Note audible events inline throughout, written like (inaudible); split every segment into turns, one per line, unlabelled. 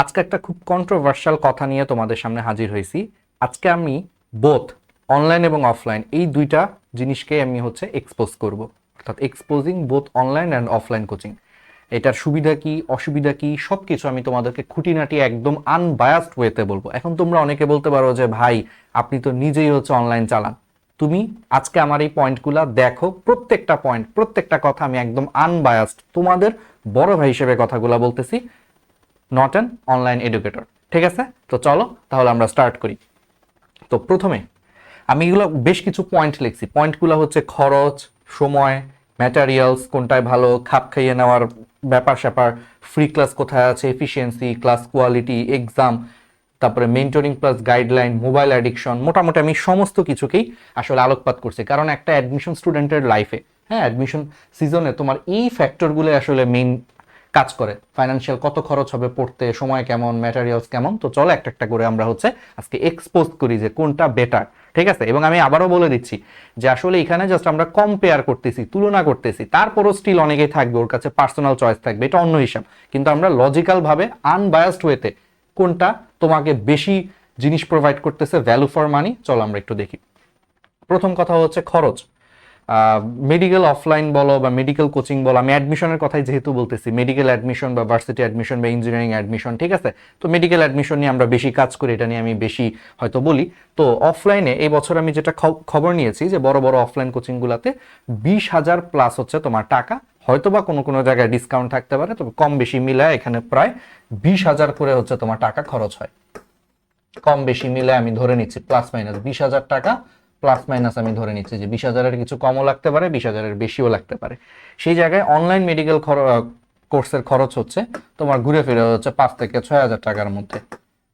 আজকে একটা খুব কন্ট্রোভার্সিয়াল কথা নিয়ে তোমাদের সামনে হাজির হয়েছি। আজকে আমি বোথ অনলাইন এবং অফলাইন এই দুইটা জিনিসকে আমি হচ্ছে এক্সপোজ করব। অর্থাৎ exposing both online and offline coaching এটার সুবিধা কি, অসুবিধা কি সব কিছু আমি তোমাদেরকে খুঁটিনাটি একদম আনবায়াসড ওয়েতে বলব। এখন তোমরা অনেকে বলতে পারো যে, ভাই, আপনি তো নিজেই হচ্ছে অনলাইন চালান। তুমি আজকে আমার এই পয়েন্টগুলো দেখো, প্রত্যেকটা পয়েন্ট প্রত্যেকটা কথা আমি একদম আনবায়াসড তোমাদের বড় ভাই হিসেবে কথাগুলো বলতেছি। নট অ্যান অনলাইন এডুকেটর ঠিক আছে? তো চলো, তাহলে আমরা স্টার্ট করি। তো প্রথমে, আমি এগুলো বেশ কিছু পয়েন্ট লিখছি। পয়েন্টগুলো হচ্ছে খরচ, সময় ম্যাটেরিয়ালস কোনটায় ভালো, খাপ খাইয়ে নেওয়ার ব্যাপার স্যাপার ফ্রি ক্লাস কোথায় আছে এফিসিয়েন্সি ক্লাস কোয়ালিটি এক্সাম তারপরে mentoring plus guideline mobile addiction মোটামুটি আমি সমস্ত কিছুকেই আসলে আলোকপাত করছি। কারণ একটা অ্যাডমিশন স্টুডেন্টের লাইফে হ্যাঁ অ্যাডমিশন সিজনে তোমার এই ফ্যাক্টরগুলো আসলে মেইন কাজ করে। ফাইন্যান্সিয়াল কত খরচ হবে, পড়তে, সময় কেমন ম্যাটেরিয়ালস কেমন? তো চলো একটা একটা করে আমরা হচ্ছে আজকে এক্সপোজ করি যে কোনটা বেটার ঠিক আছে? এবং আমি আবারও বলে দিচ্ছি যে আসলে এখানে জাস্ট আমরা কম্পেয়ার করতেছি, তুলনা করতেছি। তারপরও স্টিল অনেকেই থাকবে, ওর কাছে পার্সোনাল চয়েস থাকবে, এটা অন্য হিসাব। কিন্তু আমরা লজিক্যাল ভাবে আনবায়াসড ওয়েতে কোনটা তোমাকে বেশি জিনিস প্রোভাইড করতেছে ভ্যালু ফর মানি চলো আমরা একটু দেখি। প্রথম কথা হচ্ছে খরচ। মেডিকেল অফলাইন বলো বা মেডিকেল কোচিং বলো, আমি অ্যাডমিশনের কথাই যেহেতু বলতেছি মেডিকেল অ্যাডমিশন বা ভার্সিটি অ্যাডমিশন বা ইঞ্জিনিয়ারিং অ্যাডমিশন ঠিক আছে? তো মেডিকেল অ্যাডমিশন নিয়ে আমরা বেশি কাজ করি, এটা নিয়ে আমি বেশি হয়তো বলি। তো অফলাইনে এই বছর আমি যেটা খবর নিয়েছি যে বড় বড় অফলাইন কোচিংগুলোতে বিশ হাজার প্লাস হচ্ছে তোমার টাকা। হয়তো বা কোনো কোনো জায়গায় ডিসকাউন্ট থাকতে পারে, তবে কম বেশি মিলায় এখানে প্রায় বিশ হাজার করে হচ্ছে তোমার টাকা খরচ হয়। কম বেশি মিলে আমি ধরে নিচ্ছি প্লাস মাইনাস বিশ হাজার টাকা প্লাস মাইনাস আমি ধরে নিচ্ছি যে বিশ হাজারের কিছু কমও লাগতে পারে, বিশ হাজারের বেশিও লাগতে পারে। সেই জায়গায় অনলাইন মেডিকেল কোর্সের খরচ হচ্ছে তোমার ঘুরে ফিরে হচ্ছে পাঁচ থেকে ছয় হাজার টাকার মধ্যে।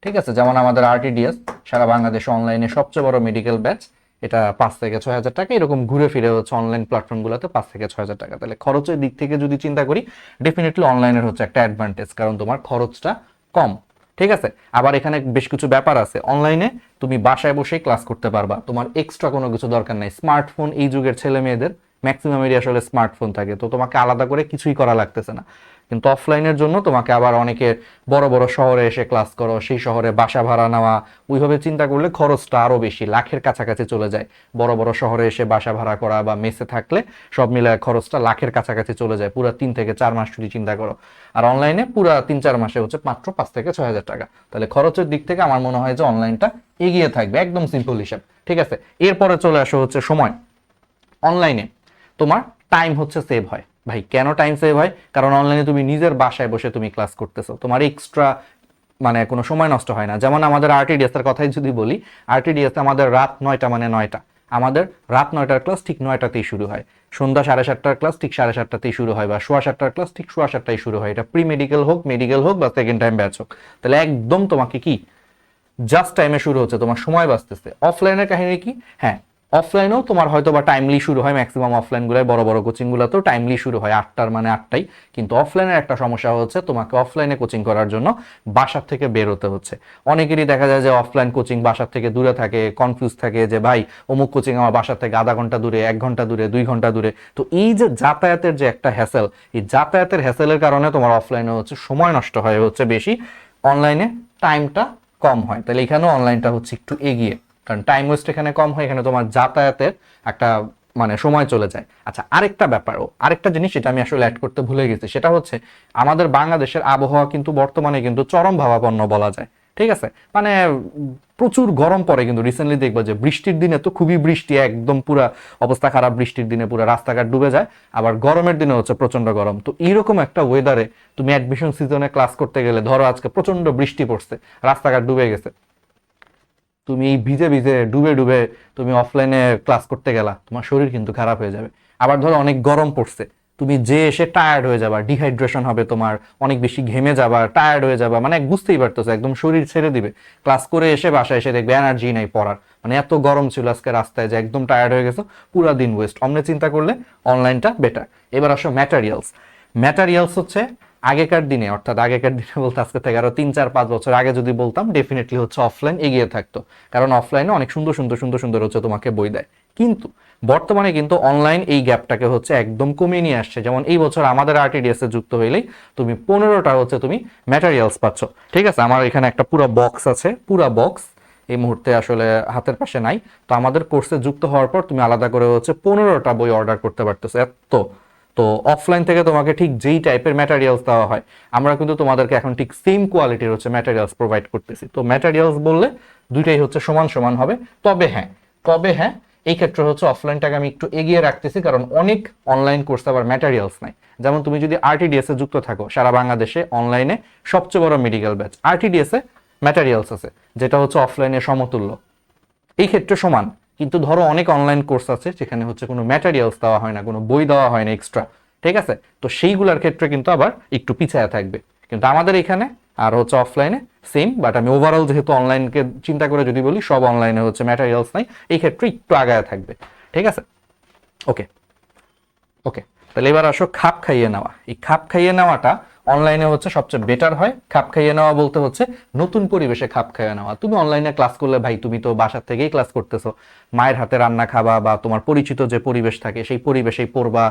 ঠিক আছে? যেমন আমাদের আরটিডিএস সারা বাংলাদেশে অনলাইনে সবচেয়ে বড় মেডিকেল ব্যাচ এটা পাঁচ থেকে ছয় হাজার টাকা। এরকম ঘুরে ফিরে হচ্ছে অনলাইন প্ল্যাটফর্মগুলোতে পাঁচ থেকে ছয় হাজার টাকা। তাহলে খরচের দিক থেকে যদি চিন্তা করি ডেফিনেটলি অনলাইনের হচ্ছে একটা অ্যাডভান্টেজ কারণ তোমার খরচটা কম। ঠিক আছে? আবার এখানে বেশ কিছু ব্যাপার আছে। অনলাইনে তুমি বাসায় বসেই ক্লাস করতে পারবা। তোমার এক্সট্রা কোনো কিছু দরকার নাই। স্মার্টফোন এই যুগের ছেলে মেয়েদের ম্যাক্সিমামেরই আসলে স্মার্টফোন থাকে। তো তোমাকে আলাদা করে কিছুই করা লাগতেছে না। কিন্তু অফলাইনের জন্য তোমাকে আবার অনেকে বড় বড় শহরে এসে ক্লাস করো, সেই শহরে বাসা ভাড়া নেওয়া, ওইভাবে চিন্তা করলে খরচটা আরও বেশি, লাখের কাছাকাছি চলে যায়। বড় বড় শহরে এসে বাসা ভাড়া করা বা মেসে থাকলে সব মিলে খরচটা লাখের কাছাকাছি চলে যায়। পুরো তিন থেকে চার মাস যদি চিন্তা করো। আর অনলাইনে পুরো তিন, চার মাসে হচ্ছে মাত্র পাঁচ থেকে ছয় হাজার টাকা। তাহলে খরচের দিক থেকে আমার মনে হয় যে অনলাইনটা এগিয়ে থাকবে, একদম সিম্পল হিসাব। ঠিক আছে? এরপরে চলে আসো হচ্ছে সময়। অনলাইনে তোমার টাইম হচ্ছে সেভ হয়। ভাই, কেন টাইম সেভ হয়? কারণ অনলাইনে তুমি নিজের বাসায় বসে তুমি ক্লাস করতেছো। তোমার এক্সট্রা মানে কোনো সময় নষ্ট হয় না। যেমন আমাদের আরটিডিএস এর কথাই যদি বলি আরটিডিএস আমাদের রাত নয়টা মানে নয়টা। আমাদের রাত নয়টার ক্লাস ঠিক নয়টাতেই শুরু হয়। সন্ধ্যা সাড়ে সাতটার ক্লাস ঠিক সাড়ে সাতটাতেই শুরু হয় বা সোয়া সাতটার ক্লাস ঠিক সোয়া সাতটায় শুরু হয়। এটা প্রি মেডিকেল হোক মেডিকেল হোক বা সেকেন্ড টাইম ব্যাচ হোক। তাহলে একদম তোমাকে কি? জাস্ট টাইমে শুরু হচ্ছে, তোমার সময় বাঁচতেছে। অফলাইনের কাহিনী কি? হ্যাঁ অফলাইনেও তোমার হয়তো বা টাইমলি শুরু হয় ম্যাক্সিমাম অফলাইনগুলোয় বড় বড় কোচিংগুলোতেও টাইমলি শুরু হয়, আটটার মানে আটটাই। কিন্তু অফলাইনের একটা সমস্যা হচ্ছে তোমাকে অফলাইনে কোচিং করার জন্য বাসার থেকে বের হতে হচ্ছে। অনেকেরই দেখা যায় যে অফলাইন কোচিং বাসার থেকে দূরে থাকে কনফিউজ থাকে যে, ভাই, অমুক কোচিং আমার বাসার থেকে আধা ঘণ্টা দূরে, এক ঘণ্টা দূরে, দুই ঘণ্টা দূরে। তো এই যে যাতায়াতের যে একটা হ্যাসেল এই যাতায়াতের হ্যাসেলের কারণে তোমার অফলাইনে হচ্ছে সময় নষ্ট হয়, হচ্ছে বেশি। অনলাইনে টাইমটা কম হয়। তাহলে এখানেও অনলাইনটা হচ্ছে একটু এগিয়ে। কারণ টাইম ওয়েস্ট এখানে কম হয়, এখানে তোমার যাতায়াতের একটা মানে সময় চলে যায়। আচ্ছা আরেকটা ব্যাপারও, আরেকটা জিনিস যেটা আমি আসলে অ্যাড করতে ভুলে গেছি, সেটা হচ্ছে আমাদের বাংলাদেশের আবহাওয়া কিন্তু বর্তমানে কিন্তু চরম ভাবাপন্ন বলা যায়, ঠিক আছে? মানে প্রচুর গরম পড়ে কিন্তু রিসেন্টলি দেখব যে বৃষ্টির দিনে তো খুবই বৃষ্টি, একদম পুরা অবস্থা খারাপ, বৃষ্টির দিনে পুরো রাস্তাঘাট ডুবে যায়, আবার গরমের দিনে হচ্ছে প্রচণ্ড গরম। তো এইরকম একটা ওয়েদারে তুমি অ্যাডমিশন সিজনে ক্লাস করতে গেলে, ধরো আজকে প্রচণ্ড বৃষ্টি পড়ছে, রাস্তাঘাট ডুবে গেছে তুমি এই ভিজে ভিজে ডুবে ডুবে তুমি অফলাইনে ক্লাস করতে গেলা, তোমার শরীর কিন্তু খারাপ হয়ে যাবে। আবার ধরো অনেক গরম পড়ছে, তুমি যে এসে টায়ার্ড হয়ে যাবা ডিহাইড্রেশন হবে তোমার, অনেক বেশি ঘেমে যাবা টায়ার্ড হয়ে যাবা মানে বুঝতেই পারতেছো, একদম শরীর ছেড়ে দিবে। ক্লাস করে এসে বাসায় এসে দেখবে এনার্জি নাই পড়ার। মানে এত গরম ছিল আজকে রাস্তায় যে একদম টায়ার্ড হয়ে গেছো, পুরো দিন ওয়েস্ট অমনে চিন্তা করলে অনলাইনটা বেটার এবার আসো ম্যাটারিয়ালস ম্যাটারিয়ালস হচ্ছে আগেকার দিনে, অর্থাৎ আগেকার দিনে বলতে আজকে থেকে আরও তিন, চার, পাঁচ বছর আগে যদি বলতাম ডেফিনেটলি হচ্ছে অফলাইন এগিয়ে থাকতো। কারণ অফলাইনে অনেক সুন্দর সুন্দর সুন্দর সুন্দর হচ্ছে তোমাকে বই দেয়। কিন্তু বর্তমানে কিন্তু অনলাইন এই গ্যাপটাকে হচ্ছে একদম কমিয়ে নিয়ে আসছে। যেমন এই বছর আমাদের আরটিডিএস এ যুক্ত হইলেই তুমি পনেরোটা হচ্ছে তুমি ম্যাটেরিয়ালস পাচ্ছ। ঠিক আছে? আমার এখানে একটা পুরো বক্স আছে, পুরো বক্স এই মুহূর্তে আসলে হাতের পাশে নাই। তো আমাদের কোর্সে যুক্ত হওয়ার পর তুমি আলাদা করে হচ্ছে পনেরোটা বই অর্ডার করতে পারতেছো। এত তো অফলাইন থেকে তোমাকে ঠিক যেই টাইপের ম্যাটেরিয়ালস দেওয়া হয়, আমরা কিন্তু তোমাদেরকে এখন ঠিক সেম কোয়ালিটির হচ্ছে ম্যাটেরিয়ালস প্রোভাইড করতেছি। তো ম্যাটেরিয়ালস বললে দুইটাই হচ্ছে সমান সমান হবে। তবে হ্যাঁ তবে হ্যাঁ এই ক্ষেত্রে হচ্ছে অফলাইনটাকে আমি একটু এগিয়ে রাখতেছি, কারণ অনেক অনলাইন কোর্স আবার ম্যাটেরিয়ালস নাই। যেমন তুমি যদি আরটিডিএস এ যুক্ত থাকো, সারা বাংলাদেশে অনলাইনে সবচেয়ে বড় মেডিকেল ব্যাচ আরটিডিএস এ ম্যাটেরিয়ালস আছে, যেটা হচ্ছে অফলাইনে সমতুল্য। এই ক্ষেত্রে সমান। কিন্তু ধরো অনেক অনলাইন কোর্স আছে যেখানে হচ্ছে কোনো ম্যাটেরিয়ালস দেওয়া হয় না, কোনো বই দেওয়া হয় না এক্সট্রা ঠিক আছে? তো সেইগুলোর ক্ষেত্রে কিন্তু আবার একটু পিছায়া থাকবে। কিন্তু আমাদের এখানে আর হচ্ছে অফলাইনে সেম বাট আমি ওভারঅল যেহেতু অনলাইনকে চিন্তা করে যদি বলি, সব অনলাইনে হচ্ছে ম্যাটেরিয়ালস নাই, এই ক্ষেত্রে একটু আগায় থাকবে, ঠিক আছে? ওকে ওকে তাহলে এবার আসো খাপ খাইয়ে নেওয়া। এই খাপ খাইয়ে নেওয়াটা অনলাইনে হচ্ছে সবচেয়ে বেটার হয়। খাপ খাইয়ে নেওয়া বলতে হচ্ছে নতুন পরিবেশে খাপ খাইয়ে নেওয়া। তুমি অনলাইনে ক্লাস করলে ভাই, তুমি তো বাসার থেকেই ক্লাস করতেছো। মায়ের হাতে রান্না খাবা বা তোমার পরিচিত যে পরিবেশ থাকে, সেই পরিবেশেই পড়বা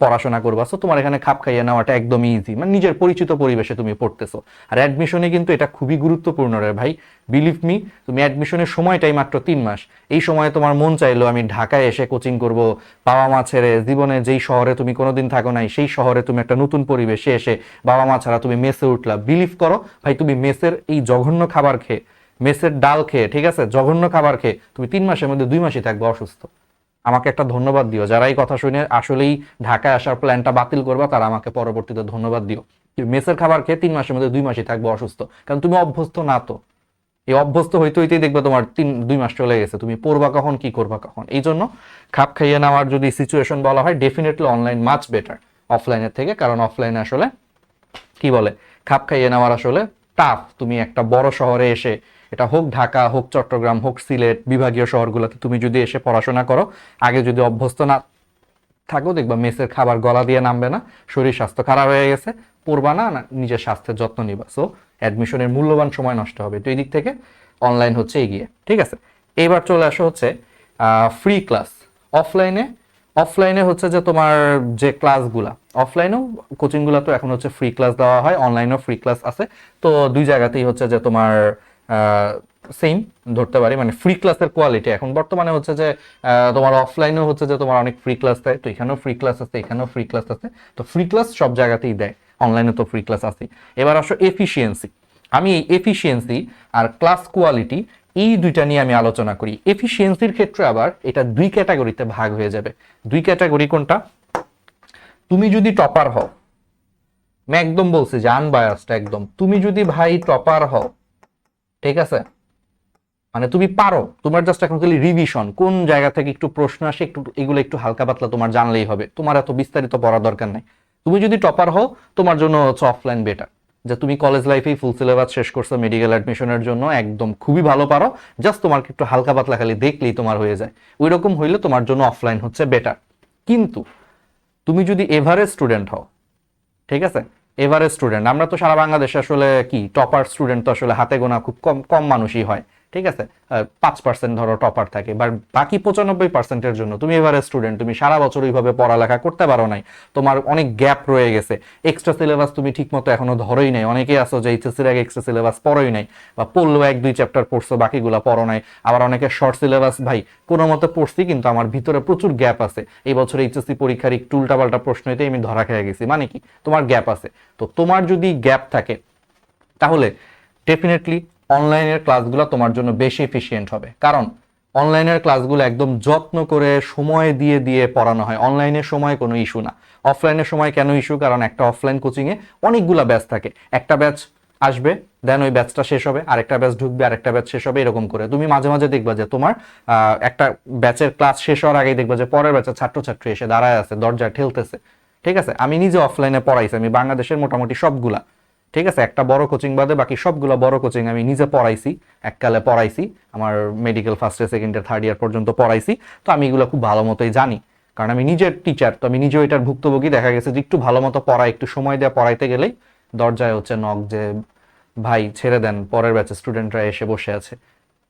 পড়াশোনা করবা। সো তোমার এখানে খাপ খাইয়ে নেওয়াটা একদমই ইজি মানে নিজের পরিচিত পরিবেশে তুমি পড়তেছো। আর অ্যাডমিশনে কিন্তু এটা খুবই গুরুত্বপূর্ণ রে ভাই। বিলিভ মি তুমি অ্যাডমিশনের সময়টাই মাত্র তিন মাস। এই সময়ে তোমার মন চাইলো আমি ঢাকায় এসে কোচিং করব, বাবা মা ছেড়ে জীবনে যেই শহরে তুমি কোনোদিন থাকো নাই, সেই শহরে তুমি একটা নতুন পরিবেশে এসে বাবা মা ছাড়া তুমি মেসে উঠলা। বিলিভ করো, ভাই, তুমি মেসের এই জঘন্য খাবার খেয়ে, মেসের ডাল খেয়ে, ঠিক আছে? জঘন্য খাবার খেয়ে তুমি তিন মাসের মধ্যে দুই মাসই থাকবে অসুস্থ। আমাকে একটা ধন্যবাদ দিও। যারা এই কথা শুনে আসলেই ঢাকায় আসার প্ল্যানটা বাতিল করবা, তারা আমাকে পরবর্তীতে ধন্যবাদ দিও। মেসের খাবার খেয়ে তিন মাসের মধ্যে দুই মাসই থাকবে অসুস্থ। কারণ তুমি অভ্যস্ত না তো। এই অভ্যস্ত হইতে হইতেই দেখবে তোমার তিন, দুই মাস চলে গেছে। তুমি পড়বা কখন, কি করবা কখন? এই জন্য খাপ খাইয়ে নেওয়ার যদি সিচুয়েশন বলা হয় ডেফিনেটলি অনলাইন মাচ বেটার অফলাইনের থেকে, কারণ অফলাইনে আসলে, কি বলে, খাপ খাইয়ে নেওয়ার আসলে টাফ তুমি একটা বড় শহরে এসে, এটা হোক ঢাকা, হোক চট্টগ্রাম, হোক সিলেট, বিভাগীয় শহরগুলোতে তুমি যদি এসে পড়াশোনা করো, আগে যদি অভ্যস্ত না থাকো, দেখবা মেসের খাবার গলা দিয়ে নামবে না, শরীর স্বাস্থ্য খারাপ হয়ে গেছে পড়বা না নিজের স্বাস্থ্যের যত্ন নিবা। সো অ্যাডমিশনের মূল্যবান সময় নষ্ট হবে। তো এই দিক থেকে অনলাইন হচ্ছে এগিয়ে। ঠিক আছে? এবার চলে আসো হচ্ছে ফ্রি ক্লাস অফলাইনে অফলাইনে হচ্ছে যে তোমার যে ক্লাসগুলা অফলাইনেও কোচিংগুলো তো এখন হচ্ছে ফ্রি ক্লাস দেওয়া হয় অনলাইনেও ফ্রি ক্লাস আছে। তো দুই জায়গাতেই হচ্ছে যে তোমার সেম ধরতে পারি। মানে ফ্রি ক্লাসের কোয়ালিটি এখন বর্তমানে হচ্ছে যে তোমার অফলাইনেও হচ্ছে যে তোমার অনেক ফ্রি ক্লাস দেয়। তো এখানেও ফ্রি ক্লাস আছে, এখানেও ফ্রি ক্লাস আছে। তো ফ্রি ক্লাস সব জায়গাতেই দেয়। অনলাইনে তো ফ্রি ক্লাস আছে এবার আসো এফিসিয়েন্সি আমি এই এফিসিয়েন্সি আর ক্লাস কোয়ালিটি এই দুইটা নিয়ে আমি আলোচনা করি। এফিসিয়েন্সির ক্ষেত্রে আবার এটা দুই ক্যাটাগরিতে ভাগ হয়ে যাবে। দুই ক্যাটাগরি কোনটা? তুমি যদি টপার হও, আমি একদম বলছি যে আনবায়াসড একদম, তুমি যদি ভাই টপার হও, ঠিক আছে? মানে তুমি পারো, তোমার জাস্ট এখন খালি রিভিশন কোন জায়গা থেকে একটু প্রশ্ন আসে, একটু, এগুলো একটু হালকা পাতলা তোমার জানলেই হবে। তোমার এত বিস্তারিত পড়া দরকার নাই। তুমি যদি টপার হও, তোমার জন্য হচ্ছে অফলাইন বেটার যে তুমি কলেজ লাইফেই ফুল সিলেবাস শেষ করছ মেডিকেল অ্যাডমিশনের জন্য একদম খুবই ভালো পারো। জাস্ট তোমার একটু হালকা পাতলা খালি দেখলেই তোমার হয়ে যায়। ওই রকম হইলে তোমার জন্য অফলাইন হচ্ছে বেটার কিন্তু তুমি যদি এভারেজ স্টুডেন্ট হও, ঠিক আছে? এভারেজ স্টুডেন্ট আমরা তো সারা বাংলাদেশে আসলে কি টপার স্টুডেন্ট তো আসলে হাতে গোনা খুব কম কম মানুষই হয়। ঠিক আছে? পাঁচ পার্সেন্ট ধরো টপার থাকে বা বাকি পঁচানব্বই পার্সেন্টের জন্য। তুমি এভারেজ স্টুডেন্ট তুমি সারা বছর ওইভাবে পড়ালেখা করতে পারো নাই, তোমার অনেক গ্যাপ রয়ে গেছে। এক্সট্রা সিলেবাস তুমি ঠিক মতো এখনও ধরোই নাই। অনেকে আসো যে এইচএসির আগে এক্সট্রা সিলেবাস পড়োই নাই, বা পড়ল এক দুই চ্যাপ্টার পড়ছো বাকিগুলা পড়ো নাই। আবার অনেকে শর্ট সিলেবাস ভাই, কোনো মতে পড়ছি, কিন্তু আমার ভিতরে প্রচুর গ্যাপ আছে। এই বছর এইচএসসি পরীক্ষার একটু উল্টাপাল্টা প্রশ্ন হইতে আমি ধরা খেয়ে গেছি। মানে কি? তোমার গ্যাপ আছে। তো তোমার যদি গ্যাপ থাকে, তাহলে ডেফিনেটলি অনলাইনের ক্লাসগুলো তোমার জন্য বেশি এফিসিয়েন্ট হবে। কারণ অনলাইনের ক্লাসগুলো একদম যত্ন করে সময় দিয়ে দিয়ে পড়ানো হয়। অনলাইনের সময় কোনো ইস্যু না। অফলাইনের সময় কেন ইস্যু কারণ একটা অফলাইন কোচিংয়ে অনেকগুলা ব্যাচ থাকে। একটা ব্যাচ আসবে দেন ওই ব্যাচটা শেষ হবে, আরেকটা ব্যাচ ঢুকবে, আরেকটা ব্যাচ শেষ হবে, এরকম করে। তুমি মাঝে মাঝে দেখবা যে তোমার একটা ব্যাচের ক্লাস শেষ হওয়ার আগেই দেখবা যে পরের ব্যাচের ছাত্রছাত্রী এসে দাঁড়ায় আছে দরজা ঠেলতেছে। ঠিক আছে? আমি নিজে অফলাইনে পড়াইছি, আমি বাংলাদেশের মোটামুটি সবগুলা। ঠিক আছে, একটা বড় কোচিং বাদে বাকি সবগুলো বড় কোচিং আমি নিজে পড়াইছি, এককালে পড়াইছি, আমার medical first year second year third year পর্যন্ত পড়াইছি, তো আমি এগুলো খুব ভালো মতোই জানি। কারণ আমি নিজের টিচার তো আমি নিজেও এটার ভুক্তভোগী। দেখা গেছে যে একটু ভালো মতো পড়াই একটু সময় দেওয়া পড়াইতে গেলেই দরজায় হচ্ছে নখ যে, ভাই, ছেড়ে দেন, পরের ব্যাচে স্টুডেন্টরা এসে বসে আছে।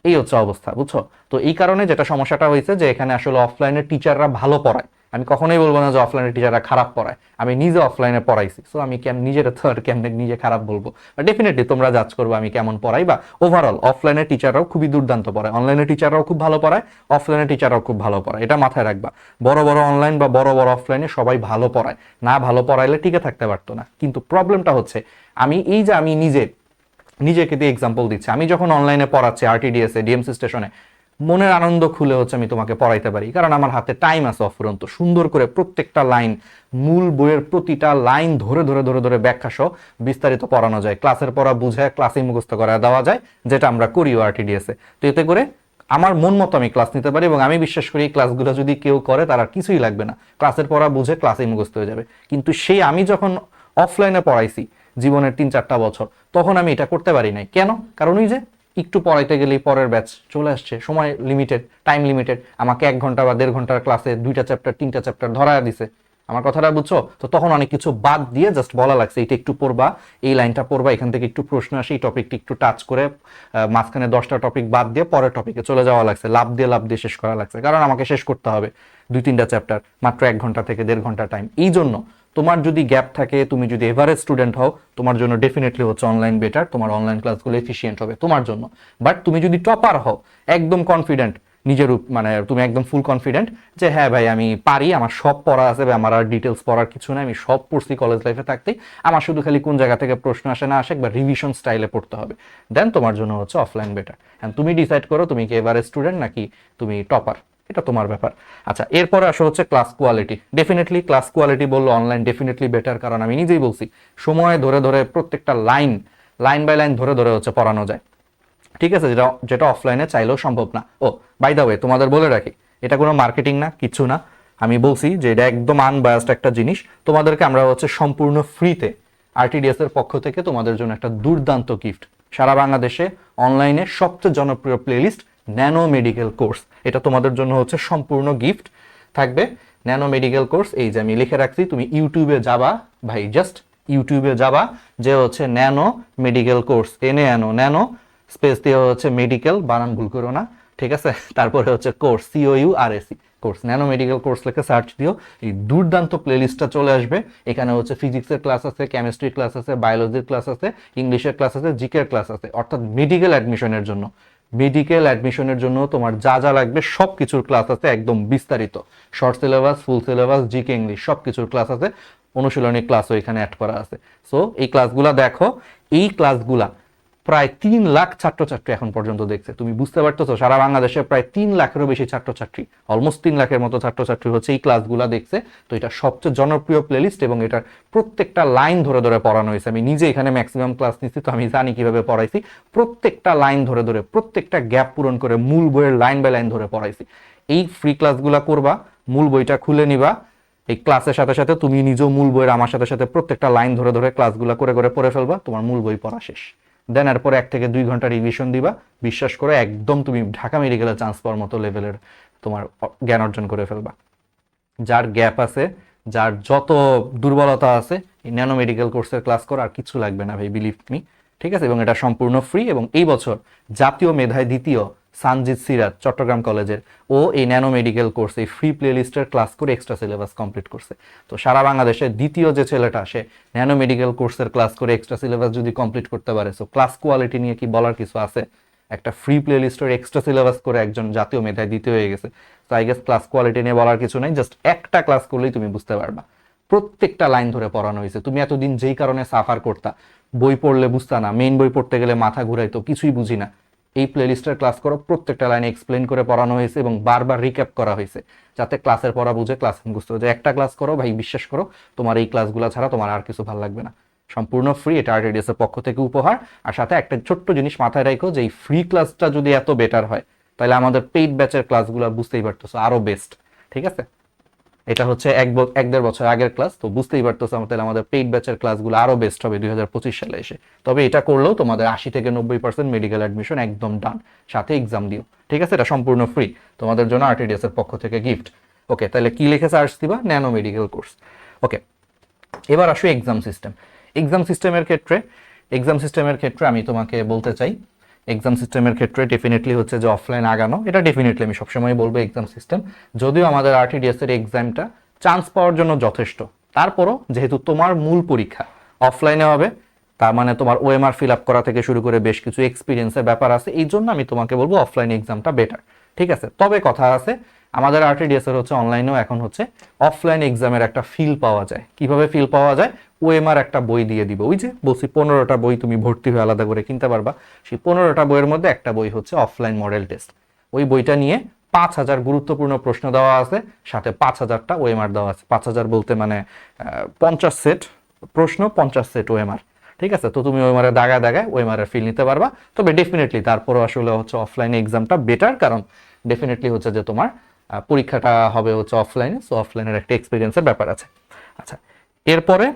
এই হচ্ছে অবস্থা, বুঝছ? তো এই কারণে যেটা সমস্যাটা হয়েছে যে, এখানে আসলে অফলাইনের টিচাররা ভালো পড়ায়। আমি কখনোই বলব না যে অফলাইনের টিচাররা খারাপ পড়ায়। আমি নিজে অফলাইনে পড়াইছি। সো আমি কেন নিজের কেমনে নিজে খারাপ বলব? ডেফিনেটলি তোমরা জাজ করব আমি কেমন পড়াই বা ওভারঅল অফলাইনের টিচাররাও খুবই দুর্দান্ত পড়ায়। অনলাইনের টিচাররাও খুব ভালো পড়ায় অফলাইনের টিচাররাও খুব ভালো পড়ায়। এটা মাথায় রাখবা। বড় বড় অনলাইন বা বড় বড় অফলাইনে সবাই ভালো পড়ায়। না ভালো পড়াইলে টিকে থাকতে পারতো না। কিন্তু প্রবলেমটা হচ্ছে, আমি এই যে আমি নিজে নিজেকে দিয়ে এক্সাম্পল দিচ্ছি। আমি যখন অনলাইনে পড়াচ্ছি আরটিডিএস ডিএমসি স্টেশনে মনের আনন্দ খুলে হচ্ছে আমি তোমাকে পড়াইতে পারি। কারণ আমার হাতে টাইম আছে অফুরন্ত। সুন্দর করে প্রত্যেকটা লাইন মূল বইয়ের প্রতিটা লাইন ধরে ধরে ধরে ধরে ব্যাখ্যা সহ বিস্তারিত পড়ানো যায়। ক্লাসের পড়া বুঝে ক্লাসে মুখস্থ করা দেওয়া যায়, যেটা আমরা করিও আরটিডিএস তো এতে করে আমার মন মতো আমি ক্লাস নিতে পারি এবং আমি বিশ্বাস করি এই ক্লাসগুলো যদি কেউ করে, তার আর কিছুই লাগবে না। ক্লাসের পড়া বুঝে ক্লাসেই মুখস্থ হয়ে যাবে। কিন্তু সেই আমি যখন অফলাইনে পড়াইছি, জীবনের তিন চারটা বছর, তখন আমি এটা করতে পারি নাই। কেন? কারণ ওই যে একটু পড়াইতে গেলেই পরের ব্যাচ চলে আসছে। সময় লিমিটেড টাইম লিমিটেড আমাকে এক ঘণ্টা বা দেড় ঘণ্টার ক্লাসে দুইটা চ্যাপ্টার তিনটা চ্যাপ্টার ধরায় দিছে। আমার কথাটা বুঝছ? তো তখন অনেক কিছু বাদ দিয়ে জাস্ট বলা লাগছে এটা একটু পড়বা, এই লাইনটা পড়বা, এখান থেকে একটু প্রশ্ন আসে, এই টপিকটি একটু টাচ করে মাঝখানে দশটা টপিক বাদ দিয়ে পরের টপিকে চলে যাওয়া লাগছে। লাভ দিয়ে লাভ দিয়ে শেষ করা লাগছে। কারণ আমাকে শেষ করতে হবে দুই, তিনটা চ্যাপ্টার মাত্র এক ঘণ্টা থেকে দেড় ঘণ্টা টাইম এই জন্য তোমার যদি গ্যাপ থাকে, তুমি যদি এভারেজ স্টুডেন্ট হও, তোমার জন্য ডেফিনেটলি হচ্ছে অনলাইন বেটার তোমার অনলাইন ক্লাসগুলো এফিসিয়েন্ট হবে তোমার জন্য। বাট তুমি যদি টপার হও, একদম কনফিডেন্ট নিজের মানে তুমি একদম ফুল কনফিডেন্ট যে হ্যাঁ ভাই, আমি পারি, আমার সব পড়া আছে আমার আর ডিটেলস পড়ার কিছু নাই, আমি সব পড়ছি কলেজ লাইফে থাকতেই। আমার শুধু খালি কোন জায়গা থেকে প্রশ্ন আসে না আসে বা রিভিশন স্টাইলে পড়তে হবে। দেন তোমার জন্য হচ্ছে অফলাইন বেটার হ্যাঁ তুমি ডিসাইড করো, তুমি কি এভারেজ স্টুডেন্ট নাকি তুমি টপার এটা তোমার ব্যাপার। আচ্ছা এরপরে আসা হচ্ছে class quality definitely class quality বলল অনলাইন ডেফিনেটলি বেটার কারণ আমি নিজেই বলছি, সময় ধরে ধরে প্রত্যেকটা লাইন লাইন বাই লাইন ধরে ধরে হচ্ছে পড়ানো যায়। ঠিক আছে, যেটা যেটা অফলাইনে চাইলেও সম্ভব না। ও বাই দা ওয়ে তোমাদের বলে রাখি, এটা কোনো মার্কেটিং না, কিছু না। আমি বলছি যে এটা একদম আনবায়াসড একটা জিনিস। তোমাদেরকে আমরা হচ্ছে সম্পূর্ণ ফ্রিতে আরটিডিএস এর পক্ষ থেকে তোমাদের জন্য একটা দুর্দান্ত গিফট সারা বাংলাদেশে অনলাইনে সবচেয়ে জনপ্রিয় প্লেলিস্ট ন্যানো মেডিকেল কোর্স। এটা তোমাদের জন্য হচ্ছে সম্পূর্ণ গিফট। থাকবে ন্যানো মেডিকেল কোর্স। এই যে আমি লিখে রাখছি, তুমি ইউটিউবে যাবা, ভাই জাস্ট ইউটিউবে যাবা, যে হচ্ছে ন্যানো মেডিকেল কোর্স। এনে আনো, ন্যানো, স্পেস দিয়ে হচ্ছে মেডিকেল, বানান, ভুল করো না, ঠিক আছে? (laughs) তারপরে হচ্ছে course C O U R S E course. Nano medical course লিখে সার্চ দিও, এই দুর্দান্ত প্লেলিস্টটা চলে আসবে। এখানে হচ্ছে ফিজিক্সের ক্লাস আছে কেমিস্ট্রি ক্লাস আছে বায়োলজির ক্লাস আছে ইংলিশের ক্লাস আছে জিকের ক্লাস আছে, অর্থাৎ মেডিকেল অ্যাডমিশনের জন্য। মেডিকেল অ্যাডমিশনের জন্য তোমার যা যা লাগবে সব কিছুর ক্লাস আছে একদম বিস্তারিত। Short syllabus full syllabus GK English সব কিছুর ক্লাস আছে। অনুশীলনী ক্লাসও এখানে অ্যাড করা আছে। সো এই ক্লাসগুলা দেখো, এই ক্লাসগুলা প্রায় তিন লাখ ছাত্রছাত্রী এখন পর্যন্ত দেখছে। তুমি বুঝতে পারতেছো, সারা বাংলাদেশে প্রায় তিন লাখেরও বেশি ছাত্রছাত্রী অলমোস্ট তিন লাখের মতো ছাত্রছাত্রী হচ্ছে এই ক্লাসগুলো দেখছে। তো এটা সবচেয়ে জনপ্রিয় প্লেলিস্ট এবং এটার প্রত্যেকটা লাইন ধরে ধরে পড়ানো হয়েছে। আমি নিজে এখানে ম্যাক্সিমাম ক্লাস নিচ্ছি তো আমি জানি কীভাবে পড়াইছি। প্রত্যেকটা লাইন ধরে ধরে, প্রত্যেকটা গ্যাপ পূরণ করে মূল বইয়ের লাইন বাই লাইন ধরে পড়াইছি। এই ফ্রি ক্লাসগুলো করবা, মূল বইটা খুলে নিবা। এই ক্লাসের সাথে সাথে তুমি নিজেও মূল বইয়ের আমার সাথে সাথে প্রত্যেকটা লাইন ধরে ধরে ক্লাসগুলো করে করে পড়ে ফেলবা। তোমার মূল বই পড়া শেষ। দেন এরপর এক থেকে দুই ঘণ্টা রিভিশন দিবা। বিশ্বাস করে একদম তুমি ঢাকা মেডিকেলে চান্স পাওয়ার মতো লেভেলের তোমার জ্ঞান অর্জন করে ফেলবা। যার গ্যাপ আছে, যার যত দুর্বলতা আছে, এই ন্যানো মেডিকেল কোর্সের ক্লাস করো আর কিছু লাগবে না ভাই বিলিভ মি ঠিক আছে? এবং এটা সম্পূর্ণ ফ্রি এবং এই বছর জাতীয় মেধায় দ্বিতীয় সানজিৎ সিরাজ, চট্টগ্রাম কলেজের। ও এই ন্যানো মেডিকেল কোর্স এই ফ্রি প্লে লিস্টের ক্লাস করে এক্সট্রা সিলেবাস কমপ্লিট করছে। তো সারা বাংলাদেশে দ্বিতীয় যে ছেলেটা, সে ন্যানো মেডিকেল কোর্সের ক্লাস করে এক্সট্রা সিলেবাস যদি কমপ্লিট করতে পারে সো ক্লাস কোয়ালিটি নিয়ে কি বলার কিছু আছে? একটা ফ্রি প্লে লিস্টের এক্সট্রা সিলেবাস করে একজন জাতীয় মেধায় দিতে হয়ে গেছে। তো আই গেস ক্লাস কোয়ালিটি নিয়ে বলার কিছু নাই জাস্ট একটা ক্লাস করলেই তুমি বুঝতে পারবা। প্রত্যেকটা লাইন ধরে পড়ানো হয়েছে। তুমি এতদিন যেই কারণে সাফার করতা, বই পড়লে বুঝতা না মেইন বই পড়তে গেলে মাথা ঘুরাইতো, কিছুই বুঝি না। এই প্লেলিস্টের ক্লাস করো, প্রত্যেকটা লাইনে এক্সপ্লেন করে পড়ানো হয়েছে এবং বারবার রিক্যাপ করা হয়েছে, যাতে ক্লাসের পড়া বুঝে ক্লাস মুখস্থ যায়। একটা ক্লাস করো, ভাই, বিশ্বাস করো, তোমার এই ক্লাসগুলো ছাড়া তোমার আর কিছু ভালো লাগবে না। সম্পূর্ণ ফ্রি এটা আরটিডিএস এর পক্ষ থেকে উপহার। আর সাথে একটা ছোট্ট জিনিস মাথায় রাখো যে, এই ফ্রি ক্লাসটা যদি এত বেটার হয়, তাহলে আমাদের পেইড ব্যাচের ক্লাসগুলো বুঝতেই পারতেছো, আরও বেস্ট ঠিক আছে? এটা হচ্ছে এক এক দেড় বছর আগের ক্লাস তো বুঝতেই পারতেছো তাহলে আমাদের পেইড ব্যাচের ক্লাসগুলো আরও বেস্ট হবে দুই হাজার পঁচিশ সালে এসে। তবে এটা করলেও তোমাদের আশি থেকে নব্বই পার্সেন্ট মেডিকেল অ্যাডমিশন একদম ডান সাথে এক্সাম দিও। ঠিক আছে? এটা সম্পূর্ণ ফ্রি তোমাদের জন্য আরটিডিএস এর পক্ষ থেকে গিফট ওকে তাহলে কি লিখে সার্চ দিবা ন্যানো মেডিকেল কোর্স ওকে এবার আসো এক্সাম সিস্টেম এক্সাম সিস্টেমের ক্ষেত্রে এক্সাম সিস্টেমের ক্ষেত্রে আমি তোমাকে বলতে চাই এক্সাম সিস্টেমের ক্ষেত্রে ডেফিনেটলি হচ্ছে যে অফলাইন আগানো, এটা ডেফিনেটলি আমি সবসময় বলব এক্সাম সিস্টেম যদিও আমাদের আরটিডিএস এর এক্সামটা চান্স পাওয়ার জন্য যথেষ্ট। তারপরও যেহেতু তোমার মূল পরীক্ষা অফলাইনে হবে, তার মানে তোমার ওএমআর ফিল আপ করা থেকে শুরু করে বেশ কিছু এক্সপিরিয়েন্সের ব্যাপার আছে, এই জন্য আমি তোমাকে বলব অফলাইন এক্সামটা বেটার ঠিক আছে? তবে কথা আছে আমাদের আরটিডিএস এর হচ্ছে অনলাইনেও এখন হচ্ছে অফলাইন এক্সামের একটা ফিল পাওয়া যায়। কীভাবে ফিল পাওয়া যায়? ওএমআর একটা বই দিয়ে দিবে। ওই যে বলছি পনেরোটা বই তুমি ভর্তি হয়ে আলাদা করে কিনতে পারবা। সেই পনেরোটা বইয়ের মধ্যে একটা বই হচ্ছে অফলাইন মডেল টেস্ট ওই বইটা নিয়ে পাঁচ হাজার গুরুত্বপূর্ণ প্রশ্ন দেওয়া আছে, সাথে পাঁচ হাজারটা ওএমআর দেওয়া আছে। পাঁচ হাজার বলতে মানে পঞ্চাশ সেট প্রশ্ন, পঞ্চাশ সেট ওএমআর ঠিক আছে? তো তুমি ওএমআর দাগায় দাগায় এর ফিল নিতে পারবা। তবে ডেফিনেটলি তারপরও আসলে হচ্ছে অফলাইনে এক্সামটা বেটার কারণ ডেফিনেটলি হচ্ছে যে তোমার পরীক্ষাটা হবে হচ্ছে অফলাইনে সো অফলাইনের একটা এক্সপিরিয়েন্সের ব্যাপার আছে। আচ্ছা এরপরে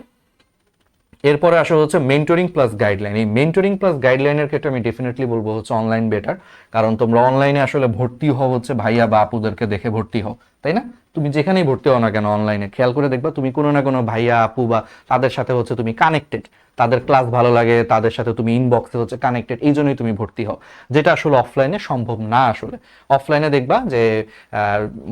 এরপরে আসা হচ্ছে মেন্টরিং প্লাস গাইডলাইন এই মেন্টরিং প্লাস গাইডলাইনের ক্ষেত্রে আমি ডেফিনেটলি বলব হচ্ছে অনলাইন বেটার কারণ তোমরা অনলাইনে আসলে ভর্তি হও হচ্ছে ভাইয়া বা আপুদেরকে দেখে ভর্তি হও, তাই না? তুমি যেখানেই ভর্তি হও না কেন অনলাইনে খেয়াল করে দেখবা তুমি কোনো না কোনো ভাইয়া, আপু বা তাদের সাথে হচ্ছে তুমি কানেক্টেড তাদের ক্লাস ভালো লাগে, তাদের সাথে তুমি ইনবক্সে হচ্ছে কানেক্টেড এই জন্যই তুমি ভর্তি হও। যেটা আসলে অফলাইনে সম্ভব না আসলে। অফলাইনে দেখবা যে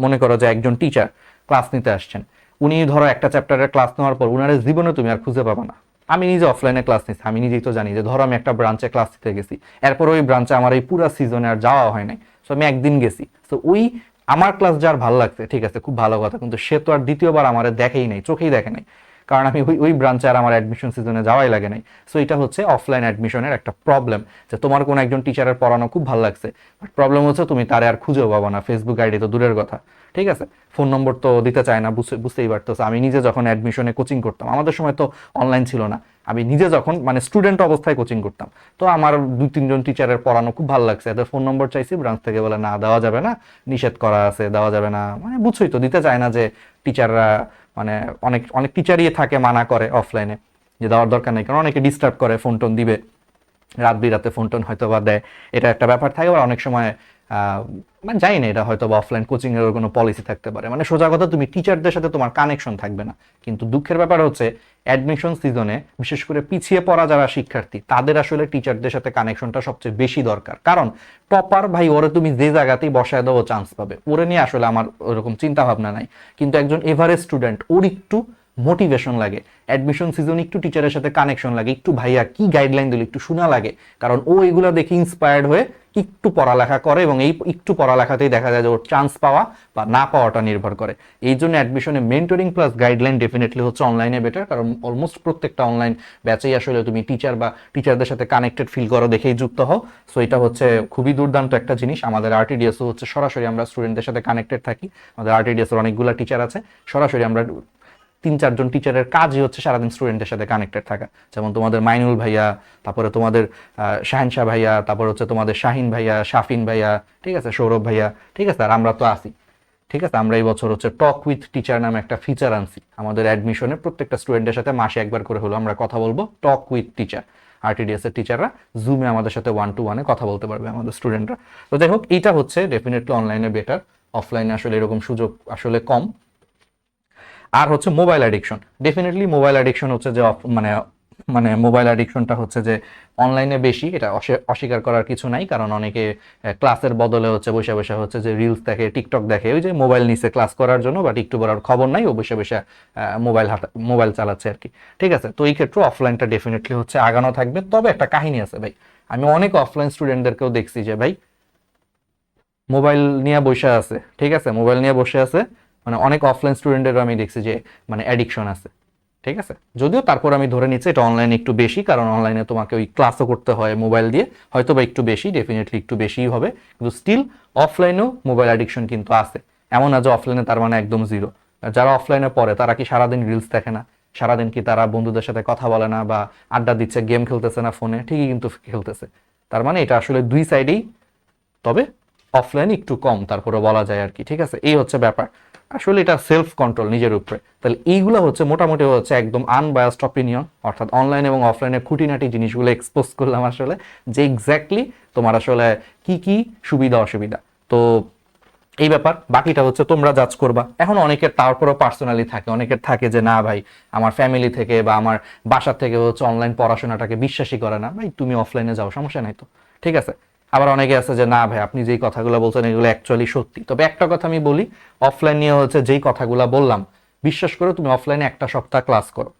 মনে করো যে একজন টিচার ক্লাস নিতে আসছেন। উনি ধরো একটা চ্যাপ্টারের ক্লাস নেওয়ার পর উনার জীবনে তুমি আর খুঁজে পাবা না। আমি নিজে অফলাইনে ক্লাস নিচ্ছি আমি নিজেই তো জানি যে ধরো আমি একটা ব্রাঞ্চে ক্লাস নিতে গেছি, এরপর ওই ব্রাঞ্চে আমার এই পুরো সিজনে আর যাওয়া হয় নাই সো আমি একদিন গেছি। তো ওই আমার ক্লাস যার ভালো লাগছে, ঠিক আছে, খুব ভালো কথা, কিন্তু সে তো আর দ্বিতীয়বার আমার দেখেই নাই, চোখেই দেখে নাই। কারণ আমি ওই ওই ব্রাঞ্চে আর আমার অ্যাডমিশন সিজনে যাওয়াই লাগে নাই। সো এটা হচ্ছে অফলাইন অ্যাডমিশনের একটা প্রবলেম যে তোমার কোনো একজন টিচারের পড়ানো খুব ভালো লাগছে। বাট প্রবলেম হচ্ছে তুমি তারে আর খুঁজেও পাবো না। ফেসবুক আইডি তো দূরের কথা। ঠিক আছে? ফোন নম্বর তো দিতে চায় না বুঝতে বুঝতেই পারতেছে আমি নিজে যখন অ্যাডমিশনে কোচিং করতাম, আমাদের সময় তো অনলাইন ছিল না। আমি নিজে যখন মানে স্টুডেন্ট অবস্থায় কোচিং করতাম। তো আমার দুই, তিনজন টিচারের পড়ানো খুব ভালো লাগছে। এদের ফোন নম্বর চাইছি ব্রাঞ্চ থেকে বলে, না, দেওয়া যাবে না। নিষেধ করা আছে, দেওয়া যাবে না। মানে বুঝছোই তো, দিতে চায় না যে টিচাররা মানে অনেক অনেক টিচারই থাকে মানা করে অফলাইনে যে দেওয়ার দরকার নেই। কারণ অনেকে ডিস্টার্ব করে ফোন টোন দিবে, রাত বিরাতে ফোন টোন হয়তো বা দেয়। এটা একটা ব্যাপার থাকে, আবার অনেক সময় মানে জানি না, এটা হয়তো বা অফলাইন এর কোনো পলিসি থাকতে পারে। মানে সোজা কথা, তুমি টিচারদের সাথে তোমার কানেকশন থাকবে না। কিন্তু দুঃখের ব্যাপার হচ্ছে অ্যাডমিশন সিজনে বিশেষ করে পিছিয়ে পড়া যারা শিক্ষার্থী, তাদের আসলে টিচারদের সাথে কানেকশনটা সবচেয়ে বেশি দরকার। কারণ টপার ভাই, ওরে তুমি যে জায়গাতেই বসায় দাও চান্স পাবে। ওরে নিয়ে আসলে আমার ওরকম চিন্তা ভাবনা নাই। কিন্তু একজন এভারেজ স্টুডেন্ট ওর একটু মোটিভেশন লাগে। অ্যাডমিশন সিজন একটু টিচারের সাথে কানেকশন লাগে, একটু ভাইয়া কি গাইডলাইন দিল একটু শোনা লাগে। কারণ ও এগুলো দেখে ইন্সপায়ার্ড হয়ে একটু পড়ালেখা করে এবং এই একটু পড়ালেখাতেই দেখা যায় যে ওর চান্স পাওয়া বা না পাওয়াটা নির্ভর করে। এই জন্য অ্যাডমিশনে মেন্টরিং প্লাস গাইডলাইন ডেফিনেটলি হচ্ছে অনলাইনে বেটার কারণ অলমোস্ট প্রত্যেকটা অনলাইন ব্যাচেই আসলে তুমি টিচার বা টিচারদের সাথে কানেক্টেড ফিল করো দেখেই যুক্ত হও। সো এটা হচ্ছে খুবই দুর্দান্ত একটা জিনিস। আমাদের আরটিডিএসও হচ্ছে সরাসরি আমরা স্টুডেন্টদের সাথে কানেক্টেড থাকি। আমাদের আরটিডিএস এর অনেকগুলো টিচার আছে। সরাসরি আমরা তিন, চারজন টিচারের কাজই হচ্ছে সারাদিন স্টুডেন্টের সাথে কানেক্টেড থাকা। যেমন তোমাদের মাইনুল ভাইয়া, তারপরে তোমাদের শাহিনশাহ ভাইয়া, তারপর হচ্ছে তোমাদের শাহিন ভাইয়া, শাফিন ভাইয়া, ঠিক আছে, সৌরভ ভাইয়া, ঠিক আছে, আর আমরা তো আসি ঠিক আছে, আমরা এই বছর হচ্ছে টক উইথ টিচার নামে একটা ফিচার আনছি। আমাদের অ্যাডমিশনে প্রত্যেকটা স্টুডেন্টের সাথে মাসে একবার করে হলো আমরা কথা বলব টক উইথ টিচার আরটিডিএস এর টিচাররা জুমে আমাদের সাথে ওয়ান টু ওয়ানে কথা বলতে পারবে আমাদের স্টুডেন্টরা তো যাই হোক, এইটা হচ্ছে ডেফিনেটলি অনলাইনে বেটার অফলাইনে আসলে এরকম সুযোগ আসলে কম। আর হচ্ছে mobile addiction definitely mobile addiction হচ্ছে যে মানে মানে মোবাইল অ্যাডিকশনটা হচ্ছে যে অনলাইনে বেশি, এটা অস্বী- অস্বীকার করার কিছু নাই, কারণ অনেকে ক্লাসের বদলে হচ্ছে বসে বসে হচ্ছে যে রিলস দেখে টিকটক দেখে, ওই যে মোবাইল নিচে ক্লাস করার জন্য বা টিকটক করার খবর নাই, ও বসে বসে মোবাইল হাতা মোবাইল চালাচ্ছে আর কি। ঠিক আছে? তো এই ক্ষেত্রে অফলাইনটা ডেফিনেটলি হচ্ছে আগানো থাকবে। তবে একটা কাহিনী আছে ভাই। আমি অনেক অফলাইন স্টুডেন্টদেরকেও দেখছি যে, ভাই মোবাইল নিয়ে বসে আছে, ঠিক আছে? মোবাইল নিয়ে বসে আছে মানে অনেক অফলাইন স্টুডেন্টেরও আমি দেখছি যে মানে অ্যাডিকশন আছে। ঠিক আছে? যদিও তারপর আমি ধরে নিচ্ছি এটা অনলাইনে একটু বেশি, কারণ অনলাইনে তোমাকে ওই ক্লাসও করতে হয় মোবাইল দিয়ে। হয়তো বা একটু বেশি ডেফিনেটলি একটু বেশিই হবে। কিন্তু স্টিল অফলাইনেও মোবাইল অ্যাডিকশন কিন্তু আছে। এমন না যে অফলাইনে তার মানে একদম জিরো যারা অফলাইনে পড়ে, তারা কি সারাদিন রিলস দেখে না? সারাদিন কি তারা বন্ধুদের সাথে কথা বলে না বা আড্ডা দিচ্ছে গেম খেলতেছে না ফোনে ঠিকই কিন্তু খেলতেছে। তার মানে এটা আসলে দুই সাইডেই তবে অফলাইন একটু কম, তারপরে বলা যায় আর কি, ঠিক আছে? এই হচ্ছে ব্যাপার। আসলে এটা সেলফ কন্ট্রোল নিজের উপরে। তাহলে এইগুলো হচ্ছে মোটামুটি হচ্ছে একদম আনবায়াসড অপিনিয়ন অর্থাৎ অনলাইন এবং অফলাইনে খুঁটিনাটি জিনিসগুলো এক্সপোজ করলাম আসলে, যে এক্স্যাক্টলি তোমার আসলে কি কি সুবিধা, অসুবিধা। তো এই ব্যাপার, বাকিটা হচ্ছে তোমরা জাজ করবা। এখন অনেকের তারপরও পার্সোনালি থাকে। অনেকের থাকে যে, না ভাই, আমার ফ্যামিলি থেকে বা আমার বাসার থেকে হচ্ছে অনলাইন পড়াশোনাটাকে বিশ্বাসই করে না। ভাই, তুমি অফলাইনে যাও, সমস্যা নাই তো, ঠিক আছে? আবার অনেকে আছে যে, না ভাই, আপনি যেই কথাগুলো বলছেন, এগুলো অ্যাকচুয়ালি সত্যি। তবে একটা কথা আমি বলি অফলাইন নিয়ে হচ্ছে যেই কথাগুলো বললাম, বিশ্বাস করে তুমি অফলাইনে একটা সপ্তাহ ক্লাস করো।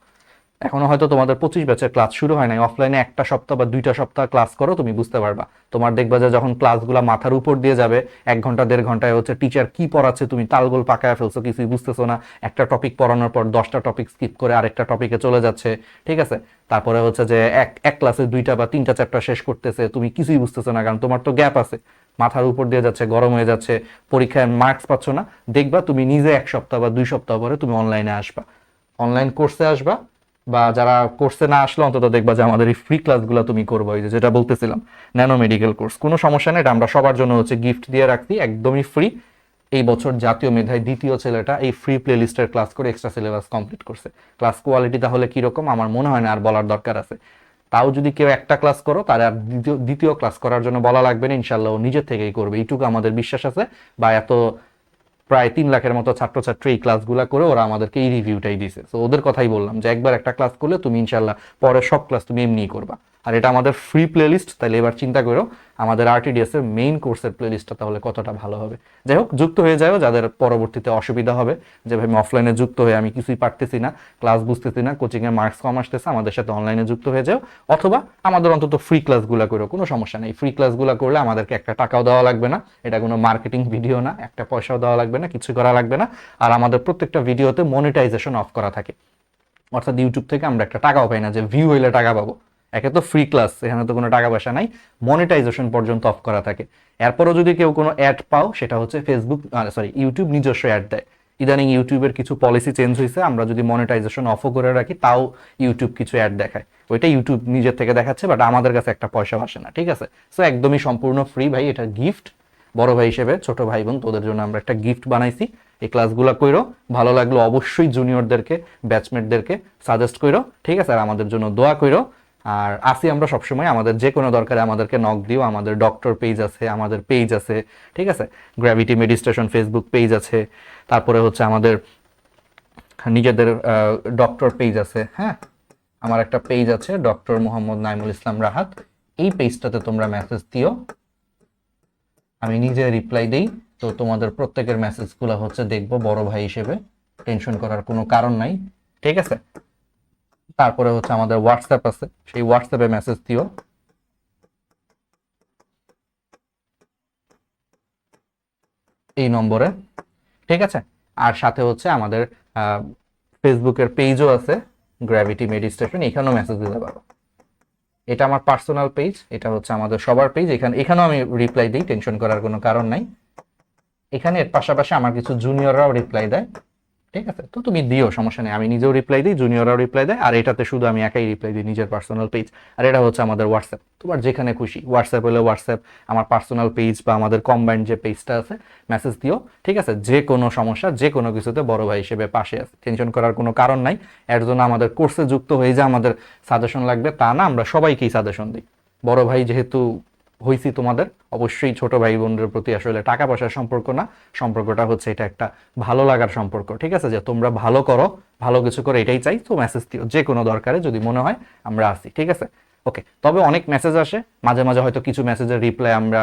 এখনও হয়তো তোমাদের পঁচিশ ব্যাচের ক্লাস শুরু হয় নাই। অফলাইনে একটা সপ্তাহ বা দুইটা সপ্তাহ ক্লাস করো, তুমি বুঝতে পারবা। তোমার দেখবা যে যখন ক্লাসগুলো মাথার উপর দিয়ে যাবে, এক ঘণ্টা, দেড় ঘন্টায় হচ্ছে টিচার কি পড়াচ্ছে, তুমি তালগোল পাকায় ফেলছো, কিছুই বুঝতেছো না। একটা টপিক পড়ানোর পর দশটা টপিক স্কিপ করে আরেকটা টপিকে চলে যাচ্ছে, ঠিক আছে? তারপরে হচ্ছে যে এক এক ক্লাসে দুইটা বা তিনটা চ্যাপ্টার শেষ করতেছে, তুমি কিছুই বুঝতেছো না, কারণ তোমার তো গ্যাপ আছে। মাথার উপর দিয়ে যাচ্ছে, গরম হয়ে যাচ্ছে, পরীক্ষায় মার্কস পাচ্ছ না। দেখবা তুমি নিজে এক সপ্তাহ বা দুই সপ্তাহ পরে তুমি অনলাইনে আসবা। অনলাইন কোর্সে আসবা বা যারা কোর্সে না আসলে অন্তত দেখবা যে আমাদের এই ফ্রি ক্লাসগুলো তুমি করব যে যেটা বলতেছিলাম ন্যানো মেডিকেল কোর্স কোনো সমস্যা নেই আমরা সবার জন্য হচ্ছে গিফট দিয়ে রাখছি, একদমই ফ্রি এই বছর জাতীয় মেধায় দ্বিতীয় ছেলেটা এই ফ্রি প্লে লিস্টের ক্লাস করে এক্সট্রা সিলেবাস কমপ্লিট করছে। ক্লাস কোয়ালিটি তাহলে কীরকম, আমার মনে হয় না, আর বলার দরকার আছে। তাও যদি কেউ একটা ক্লাস করো, তার আর দ্বিতীয় দ্বিতীয় ক্লাস করার জন্য বলা লাগবে না ইনশাল্লাহ নিজের থেকেই করবে। এইটুকু আমাদের বিশ্বাস আছে, বা এত প্রায় তিন লাখের মতো ছাত্রছাত্রী এই ক্লাসগুলো করে ওরা আমাদেরকে এই রিভিউটাই দিছে। তো ওদের কথাই বললাম যে, একবার একটা ক্লাস করলে তুমি ইনশাল্লাহ পরে সব ক্লাস তুমি এমনিই করবা। আর এটা আমাদের ফ্রি প্লেলিস্ট তাহলে এবার চিন্তা করো, আমাদের আরটিডিএস এর মেইন কোর্সের প্লেলিস্টটা তাহলে কতটা ভালো হবে? যাই হোক, যুক্ত হয়ে যাও, যাদের পরবর্তীতে অসুবিধা হবে, যে ভাই অফলাইনে যুক্ত হয়ে আমি কিছুই পারতেছি না ক্লাস বুঝতেছি না কোচিং এর মার্কস কম আসতেছে, আমাদের সাথে অনলাইনে যুক্ত হয়ে যাও, অথবা আমাদের অন্তত ফ্রি ক্লাসগুলো করো, কোনো সমস্যা নেই। ফ্রি ক্লাসগুলো করলে আমাদেরকে একটা টাকাও দেওয়া লাগবে না, এটা কোনো মার্কেটিং ভিডিও না, একটা পয়সাও দেওয়া লাগবে না, কিছু করা লাগবে না, আর আমাদের প্রত্যেকটা ভিডিওতে মনিটাইজেশন অফ করা থাকে। অর্থাৎ ইউটিউব থেকে আমরা একটা টাকাও পাই না, যে ভিউ হইলে টাকা পাবো। একে তো ফ্রি ক্লাস এখানে তো কোনো টাকা পয়সা নাই মনিটাইজেশন পর্যন্ত অফ করা থাকে। এরপরও যদি কেউ কোনো অ্যাড পাও, সেটা হচ্ছে ফেসবুক সরি ইউটিউব নিজস্ব অ্যাড দেয়। ইদানিং ইউটিউবের কিছু পলিসি চেঞ্জ হয়েছে আমরা যদি মনিটাইজেশন অফও করে রাখি, তাও ইউটিউব কিছু অ্যাড দেখায়। ওইটা ইউটিউব নিজের থেকে দেখাচ্ছে বাট আমাদের কাছে একটা পয়সা আসে না, ঠিক আছে? সো একদমই সম্পূর্ণ ফ্রি ভাই, এটা গিফট বড় ভাই হিসেবে, ছোট ভাই বোন, তোদের জন্য আমরা একটা গিফট বানাইছি। এই ক্লাসগুলো কইরো, ভালো লাগল অবশ্যই জুনিয়রদেরকে ব্যাচমেটদেরকে সাজেস্ট কইরো, ঠিক আছে? আর আমাদের জন্য দোয়া কইরো আর আসি আমরা সবসময়। আমাদের যে কোনো দরকারে আমাদেরকে নক দিও। আমাদের ডক্টর পেজ আছে, আমাদের পেজ আছে, ঠিক আছে? গ্র্যাভিটি মেডিস্টেশন ফেসবুক পেজ আছে। তারপরে হচ্ছে আমাদের নিজেদের ডক্টর পেজ আছে হ্যাঁ? আমার একটা পেজ আছে ডক্টর মোহাম্মদ নাইমুল ইসলাম রাহাত। এই পেজটাতে তোমরা মেসেজ দিও। আমি নিজে রিপ্লাই দিই। তো তোমাদের প্রত্যেকের মেসেজগুলো হচ্ছে দেখব বড় ভাই হিসেবে। টেনশন করার কোনো কারণ নাই, ঠিক আছে? তারপরে হচ্ছে আমাদের হোয়াটসঅ্যাপ আছে। সেই হোয়াটসঅ্যাপে মেসেজ দিও। এই নম্বরে। ঠিক আছে? আর সাথে হচ্ছে আমাদের ফেসবুকের পেজও আছে গ্র্যাভিটি মেডিস্টেশন এখানেও মেসেজ দিতে পারো। এটা আমার পার্সোনাল পেজ এটা হচ্ছে আমাদের সবার পেজ এখানে, এখানেও আমি রিপ্লাই দিই টেনশন করার কোনো কারণ নাই। এখানে এর পাশাপাশি আমার কিছু জুনিয়ররাও রিপ্লাই দেয়। ঠিক আছে? তো তুমি দিও, সমস্যা নেই। আমি নিজেও রিপ্লাই দিই জুনিয়ররাও রিপ্লাই দেয়, আর এটাতে শুধু আমি একাই রিপ্লাই দিই নিজের পার্সোনাল পেজ আর এটা হচ্ছে আমাদের হোয়াটসঅ্যাপ তোমার যেখানে খুশি হোয়াটসঅ্যাপ হলে হোয়াটসঅ্যাপ আমার পার্সোনাল পেজ বা আমাদের কম্বাইন্ড যে পেজটা আছে মেসেজ দিও, ঠিক আছে? যে কোনো সমস্যা, যে কোনো কিছুতে বড় ভাই হিসেবে পাশে আছে। টেনশন করার কোনো কারণ নাই। এর জন্য আমাদের কোর্সে যুক্ত হয়ে যে আমাদের সাজেশন লাগবে, তা না, আমরা সবাইকেই সাজেশন দিই। বড় ভাই যেহেতু হয়েছি তোমাদের। অবশ্যই ছোট ভাই বোনদের প্রতি আসলে টাকা পয়সার সম্পর্ক না, সম্পর্কটা হচ্ছে এটা একটা ভালো লাগার সম্পর্ক, ঠিক আছে? যে তোমরা ভালো করো, ভালো কিছু করে, এটাই চাই। তো মেসেজ দিও, যে কোনো দরকারে যদি মনে হয় আমরা আসি, ঠিক আছে? ওকে তবে অনেক মেসেজ আসে। মাঝে মাঝে হয়তো কিছু মেসেজের রিপ্লাই আমরা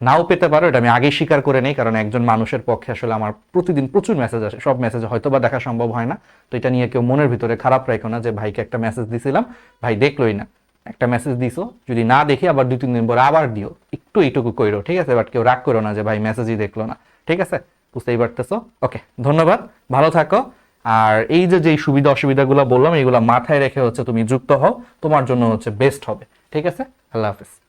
নাও পেতে পারো, এটা আমি আগে স্বীকার করে নেই, কারণ একজন মানুষের পক্ষে আসলে আমার প্রতিদিন প্রচুর মেসেজ আসে, সব মেসেজ হয়তো বা দেখা সম্ভব হয় না। তো এটা নিয়ে কেউ মনের ভিতরে খারাপ রাখো না যে, ভাইকে একটা মেসেজ দিছিলাম, ভাই দেখলোই না। একটা মেসেজ দিছো, যদি না দেখি আবার দুই, তিন দিন পর আবার দিও। একটু এইটুকু কইরো, ঠিক আছে? বাট কেউ রাগ করো না যে, ভাই মেসেজই দেখল না। ঠিক আছে? বুঝতেই পারতেছো? ওকে ধন্যবাদ, ভালো থাকো। আর এই যে, যেই সুবিধা, অসুবিধাগুলো বললাম এইগুলো মাথায় রেখে হচ্ছে তুমি যুক্ত হও, তোমার জন্য হচ্ছে বেস্ট হবে। ঠিক আছে? আল্লাহ হাফিজ।